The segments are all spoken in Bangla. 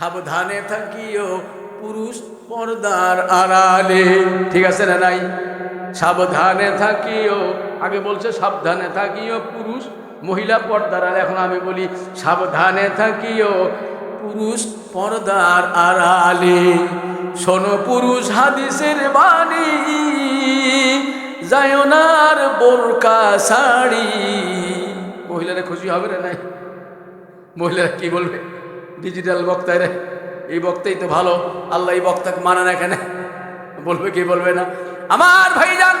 সাবধানে থাকিও পুরুষ পর্দার আড়ালে। ঠিক আছে না নাই? সাবধানে থাকিও, আগে বলছে সাবধানে থাকিও পুরুষ মহিলা পর্দার আড়ালে। এখন আমি বলি সাবধানে থাকিও পুরুষ পর্দার আড়ালে। শোনো পুরুষ হাদিসের বাণী জায়নার বোরকা শাড়ি। মহিলারা খুশি হবে না নাই? মহিলারা কি বলবে? ডিজিটাল বক্তায় রে। এই বক্তাই তো ভালো। আল্লাহ এই বক্তাকে মানে না এখানে। বলবে কি বলবে না। আমার ভাইজান,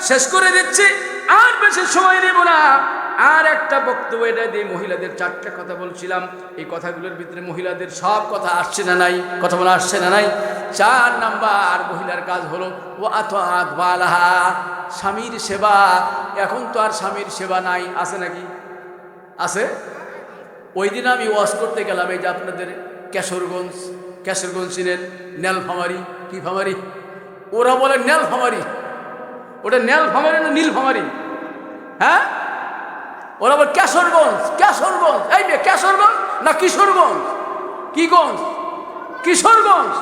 শেষ করে দিচ্ছি। আর বেশি সময় নেব না। আর একটা বক্তব্য এটা দিয়ে মহিলাদের চারটা কথা বলছিলাম। এই কথাগুলোর ভিতরে মহিলাদের সব কথা আসছে না নাই? কথা বলা আসছে না নাই? চার নাম্বার মহিলার কাজ হলো ও আত বালাহা। স্বামীর সেবা। এখন তো আর স্বামীর সেবা নাই। আছে নাকি? আছে? ওই দিন আমি ওয়াশ করতে গেলাম, এই যে আপনাদের কেশরগঞ্জ কেশরগঞ্জ চিনেন ন্যালফামারি কি ফামারি? ওরা বলে ন্যালফামারি ওটা ন্যালফামারি না নীলফামারি? হ্যাঁ? ওরা বলে কেশরগঞ্জ কেশরগঞ্জ। এই মেয়ে, কেশরগঞ্জ না কিশোরগঞ্জ? কি গঞ্জ? কিশোরগঞ্জ।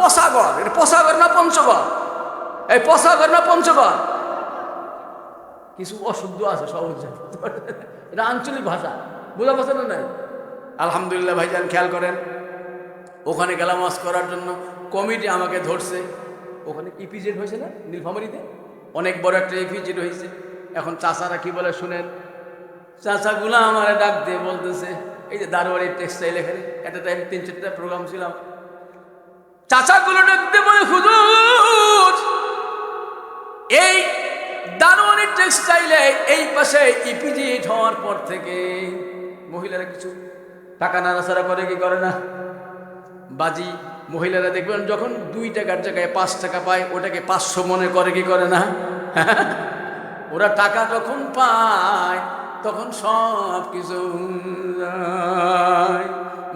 পশাগড় এটা পশাগড় না পঞ্চগড়? এই পশাগড় না পঞ্চগড়? কিছু অশুদ্ধ আছে, সহজ এটা আঞ্চলিক ভাষা। বোঝা পাচ্ছে না নাই? আলহামদুলিল্লাহ ভাইজান, খেয়াল করেন। ওখানে গেলাম ওয়াজ করার জন্য। কমিটি আমাকে ধরছে। ওখানে ইপিজেড হয়েছে না? নীলফামারিতে? অনেক বড় একটা ইপিজেড হয়েছে। এখন চাষারা কি বলে শুনেন? চাষাগুলো আমার ডাক দিয়ে বলতেছে, এই যে দারোয়ারি টেক্সটাইল এখানে, একটা টাইম তিন চারটা প্রোগ্রাম ছিলাম চাচাগুলো ডাক বলে, হুজুর, এই দানোয়ানি টেক্সটাইলে এই পাশে ইপিজিট হওয়ার পর থেকে মহিলারা কিছু টাকা নাড়াচাড়া করে, কি করে না? বাজি মহিলারা দেখবেন যখন দুই টাকার জায়গায় পাঁচ টাকা পায়, ওটাকে পাঁচশো মনে করে, কি করে না? ওরা টাকা যখন পায়, তখন সব কিছু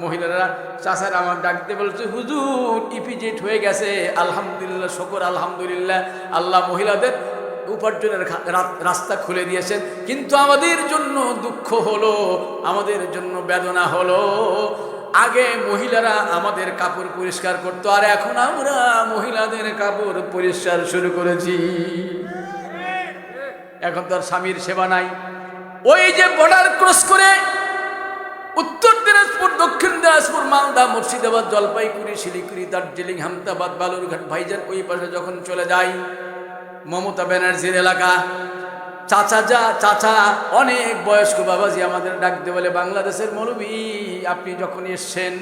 মহিলারা চাষার আমার ডাকতে বলছে, হুজুর ইপিজেট হয়ে গেছে, আলহামদুলিল্লাহ, শকর, আলহামদুলিল্লাহ। আল্লাহ মহিলাদের উপার্জনের রাস্তা খুলে দিয়েছেন কিন্তু আমাদের জন্য দুঃখ হলো, আমাদের জন্য বেদনা হলো। আগে মহিলারা আমাদের কাপড় পরিষ্কার করতো, আর এখন আমরা মহিলাদের কাপড় পরিষ্কার শুরু করেছি। এখন তার স্বামীর সেবা নাই। ওই যে বর্ডার ক্রস করে উত্তর দিনাজপুর, দক্ষিণ দিনাজপুর, মালদা, মুর্শিদাবাদ, জলপাইগুড়ি, শিলিগুড়ি, দার্জিলিং হামদাবাদ বালুরঘাট, ভাইজান ওই পাশে যখন চলে যাই মমতা ব্যানার্জির এলাকা। চাচা যা, চাচা, অনেক বয়স্ক বাবাজি আমাদের ডাকতে বলে, বাংলাদেশের মৌলবী, আপনি যখন এসছেন,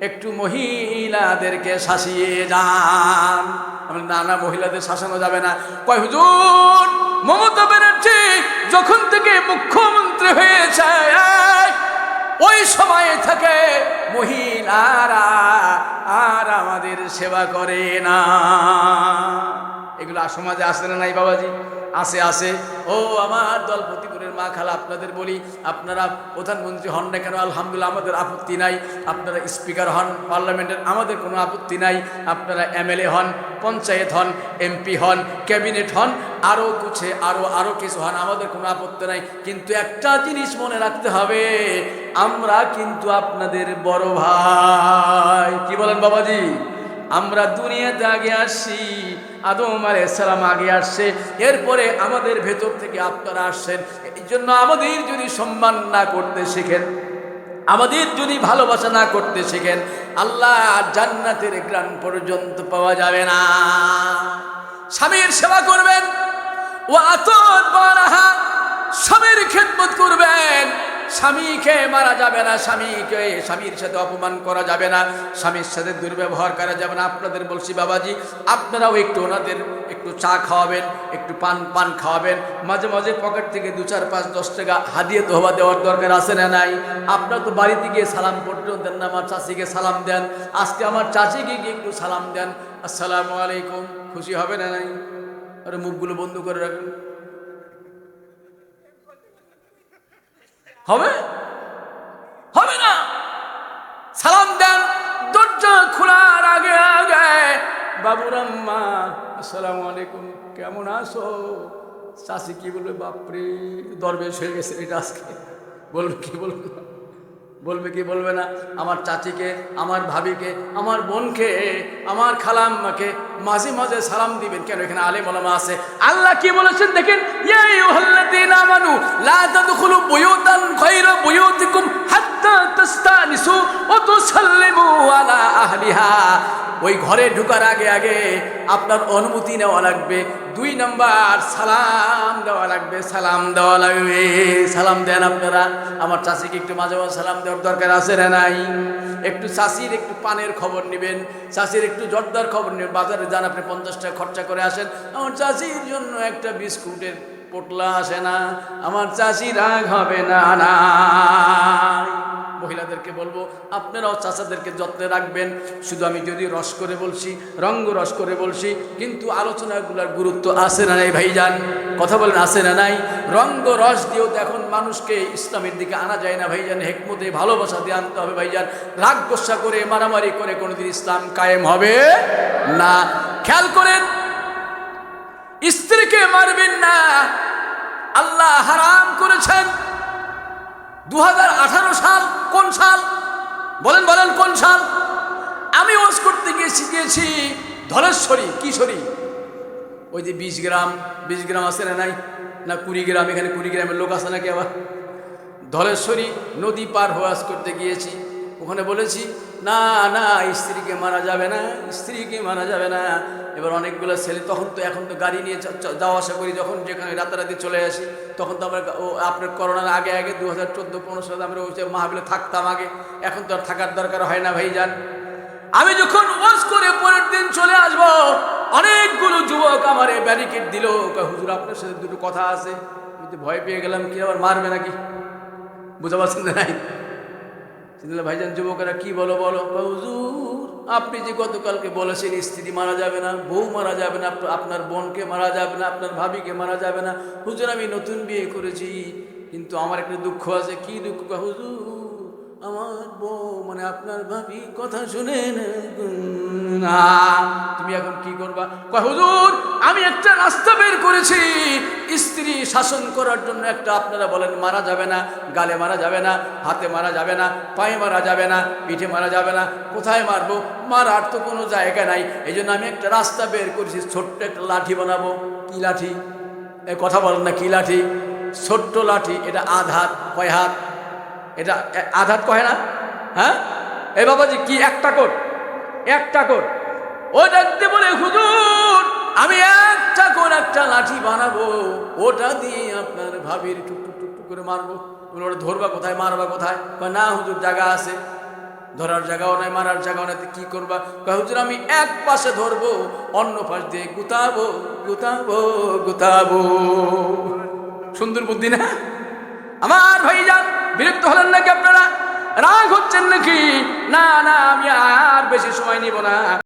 একটু মহিলাদেরকে শাসিয়ে যান। আমরা না না মহিলাদের শাসানো যাবে না। কয়, হুজুর, মমতা ব্যানার্জি যখন থেকে মুখ্যমন্ত্রী হয়েছে, ওই সময় থেকে মহিলারা আর আমাদের সেবা করে না। এগুলো সমাজে আসে না নাই বাবাজি? আসে আসে। ও আমার দল প্রতিপুরের মা খালা, আপনাদের বলি, আপনারা প্রধানমন্ত্রী হন না কেন? আলহামদুলিল্লাহ, আমাদের আপত্তি নাই। আপনারা স্পিকার হন, পার্লামেন্টের আমাদের কোনো আপত্তি নাই। আপনারা এমএলএ হন, পঞ্চায়েত হন, এমপি হন, ক্যাবিনেট হন আরও কুছে আরও আরও কিছু হন, আমাদের কোনো আপত্তি নাই। কিন্তু একটা জিনিস মনে রাখতে হবে, আমরা কিন্তু আপনাদের বড় ভাই। কি বলেন বাবাজি? আমরা দুনিয়াতে আগে আসছি আদম আলাইসালাম আগে আসছে এরপরে আমাদের ভেতর থেকে আপনারা আসছেন এই জন্য আমাদের যদি সম্মান না করতে শেখেন, আমাদের যদি ভালোবাসা না করতে শেখেন, আল্লাহ জান্নাতের গ্রাম পর্যন্ত পাওয়া যাবে না। স্বামীর সেবা করবেন ও বারাহা, স্বামীর খেদমত করবেন। স্বামীকে মারা যাবে না, স্বামীকে স্বামীর সাথে অপমান করা যাবে না, স্বামীর সাথে দুর্ব্যবহার করা যাবে না। আপনাদের বলছি, বাবাজি, আপনারাও একটু ওনাদের একটু চা খাওয়াবেন, একটু পান পান খাওয়াবেন। মাঝে মাঝে পকেট থেকে দু, চার, পাঁচ, দশ টাকা হাদিয়ে তোহবা দেওয়ার দরকার আছে না নাই? আপনার তো বাড়িতে গিয়ে সালাম পড়তেও দেন না, আমার চাষিকে সালাম দেন। আজকে আমার চাষিকে গিয়ে একটু সালাম দেন। আসসালামু আলাইকুম। খুশি হবে না নাই? আরে মুখগুলো বন্ধ করে রাখুন। হবে? হবে না। সালাম দেন দরজা খোলার আগে আগে। বাবুরাম্মা, আসসালামু আলাইকুম, কেমন আছো? চাষি কি বলবে, বাপরে, দরবেশ হয়ে গেছে এটা আজকে। বলবে কি বলবে বলবে কি বলবে না? আমার চাচিকে, আমার ভাবিকে, আমার বোনকে, আমার খালাম্মাকে মাঝে মাঝে সালাম দিবেন। কেন? এখানে আলেম ওলামা আছে। আল্লাহ কি বলেছেন দেখেন? আমানু, লা আলা ওই ঘরে ঢুকার আগে আগে আপনার অনুমতি নেওয়া লাগবে। দুই নম্বর, সালাম দেওয়া লাগবে, সালাম দেওয়া লাগবে। সালাম দেন আপনারা। আমার চাষিকে একটু মাঝে মাঝে সালাম দেওয়ার দরকার আছে না নাই? একটু চাষির একটু পানের খবর নেবেন, চাষির একটু জর্দার খবর নেবেন। বাজারে যান, আপনি পঞ্চাশ টাকা খরচা করে আসেন। আমার চাষির জন্য একটা বিস্কুটের পোটলা আসে না। আমার চাষি রাগ হবে না না মহিলাদেরকে বলব, আপনারাও চাচাদেরকে যত্নে রাখবেন। শুধু আমি যদি রস করে বলছি, রঙ্গ রস করে বলছি, কিন্তু আলোচনাগুলোর গুরুত্ব আছে না নাই ভাইজান? কথা বলেন, আছে না নাই? রঙ্গ রস দিয়েও তো এখন মানুষকে ইসলামের দিকে আনা যায় না ভাইজান, হেকমতে ভালোবাসা দিয়ে আনতে হবে ভাইজান। রাগ গোসা করে, মারামারি করে কোনোদিন ইসলাম কায়েম হবে না। খেয়াল করেন, স্ত্রীকে মারবেন না, আল্লাহ হারাম করেছেন। দু হাজার আঠারো সাল কোন সাল? বলেন বলেন, কোন সাল? আমি ওয়াজ করতে গিয়ে শিখিয়েছি ধলেশ্বরী, কিশোরী। ওই যে বিশ গ্রাম বিশ গ্রাম আছে না নাই? না কুড়ি গ্রাম, এখানে কুড়ি গ্রামের লোক আছে নাকি আবার? ধলেশ্বরী নদী পার হওয়াজ করতে গিয়েছি। ওখানে বলেছি, না না, স্ত্রীকে মারা যাবে না, স্ত্রীকে মারা যাবে না। এবার অনেকগুলো ছেলে, তখন তো এখন তো গাড়ি নিয়ে যাওয়া আসা করি, যখন যেখানে রাতারাতি চলে আসি, তখন তো আমরা ও, আপনার করোনার আগে আগে দু হাজার চোদ্দ, পনেরো সালে আমরা ওই মাহাবিলে থাকতাম আগে, এখন তো আর থাকার দরকার হয় না ভাই যান আমি যখন ওয়াজ করে পরের দিন চলে আসব, অনেকগুলো যুবক আমার ব্যারিকেড দিল হুজুর, আপনার সাথে দুটো কথা আছে। ভয় পেয়ে গেলাম, কি আবার মারবে নাকি? বুঝতে পারছেন নাই ভাইজান যুবকেরা কি বলো বলো? হুজুর, আপনি যে গতকালকে বলেছেন স্ত্রী মারা যাবে না, বউ মারা যাবে না আপনার বোনকে মারা যাবে না, আপনার ভাবিকে মারা যাবে না। হুজুর, আমি নতুন বিয়ে করেছি, কিন্তু আমার একটা দুঃখ আছে। কি দুঃখ হুজুর? আমার বউ মানে আপনার ভাবি, কথা শুনে না। এখন কি করবা? কয়, হুজুর, আমি একটা রাস্তা বের করেছি। স্ত্রী শাসন করার জন্য একটা, আপনারা বলেন, মারা যাবে না, গালে মারা যাবে না, হাতে মারা যাবে না, পায়ে মারা যাবে না, পিঠে মারা যাবে না, কোথায় মারবো? মারার তো কোনো জায়গা নাই। এই আমি একটা রাস্তা বের করেছি, ছোট্ট একটা লাঠি বানাবো। কি লাঠি? এ কথা বলেন না, কি লাঠি? ছোট্ট লাঠি, এটা আধাত কয় হাত? এটা আধাত কয় না? হ্যাঁ? এ বাবাজি, কি, একটা কোট? একটা কর ওটা দিতে বলে, হুজুর, আমি একটা কোন একটা লাঠি বানাবো। ওটা দিয়ে আপনার ভাবির টুক টুক করে মারবো। ওটা ধরবা কোথায়? মারবা কোথায়? না হুজুর, জায়গা আছে। ধরার জায়গাও নাই, মারার জায়গাও নাই কি করবা? কয়, হুজুর, আমি এক পাশে ধরবো, অন্য পাশ দিয়ে গুতাবো গুতাবো গুতাবো। সুন্দর বুদ্ধি না? আমার ভাইজান, বিরক্ত হলেন নাকি আপনারা? রাগ হচ্ছেন নাকি? না না, আমি আর বেশি সময় নিব না।